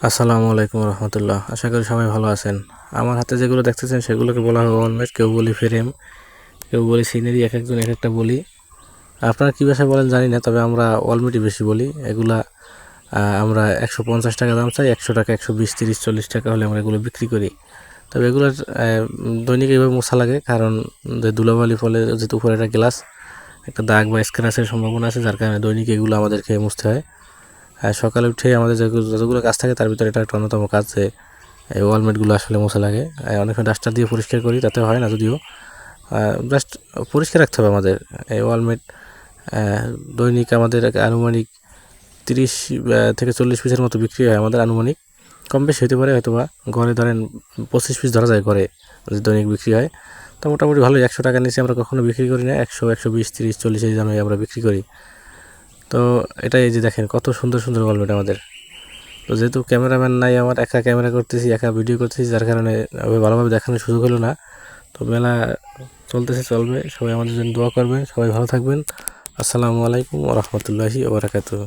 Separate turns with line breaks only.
আসসালামু আলাইকুম রহমতুল্লাহ। আশা করি সবাই ভালো আছেন। আমার হাতে যেগুলো দেখতেছেন, সেগুলোকে বলা হয় ওয়ালমেট কেউ বলি ফ্রেম কেউ বলি সিনারি এক একজন এক একটা বলি। আপনারা কী ভাষায় বলেন জানি না, তবে আমরা ওয়ালমেটই বেশি বলি। এগুলা আমরা একশো পঞ্চাশ টাকা দাম চাই, একশো টাকা, একশো বিশ, তিরিশ, চল্লিশ টাকা হলে আমরা এগুলো বিক্রি করি। তবে এগুলোর দৈনিক এইভাবে মশা লাগে, কারণ যে ধুলাবালি ফলে যেহেতু উপরে একটা গ্লাস, একটা দাগ বা স্ক্র্যাচের সম্ভাবনা আছে, যার কারণে দৈনিক এগুলো আমাদেরকে মুছতে হয়। সকালে উঠে আমাদের যতগুলো কাজ থাকে তার ভিতরে এটা একটা অন্যতম কাজ যে ওয়ালমেটগুলো আসলে মশা লাগে। অনেক সময় ডাস্টার দিয়ে পরিষ্কার করি, তাতে হয় না যদিও। জাস্ট পরিষ্কার রাখতে হবে আমাদের। এই ওয়ালমেট দৈনিক আমাদের আনুমানিক তিরিশ থেকে চল্লিশ পিসের মতো বিক্রি হয় আমাদের আনুমানিক। কম বেশি হতে পারে হয়তো বা ঘরে ধরেন পঁচিশ পিস ধরা যায় ঘরে দৈনিক বিক্রি হয়। তো মোটামুটি ভালোই, একশো টাকার নিচে আমরা কখনো বিক্রি করি না। একশো একশো বিশ, তিরিশ, চল্লিশ এই দামে আমরা বিক্রি করি। তো এটাই যে দেখেন, কত সুন্দর সুন্দর ওয়ালমেট আমাদের। তো যেহেতু ক্যামেরাম্যান নাই, আমার একা ক্যামেরা করতেছি, একা ভিডিও করতেছি, যার কারণে ভালোভাবে দেখানোর সুযোগ হলো না। তো মেলা চলতেছে, চলবে, সবাই আমাদের জন্য দোয়া করবেন, সবাই ভালো থাকবেন। আসসালামু আলাইকুম রহমতুল্লাহি ওবরাকাতুহ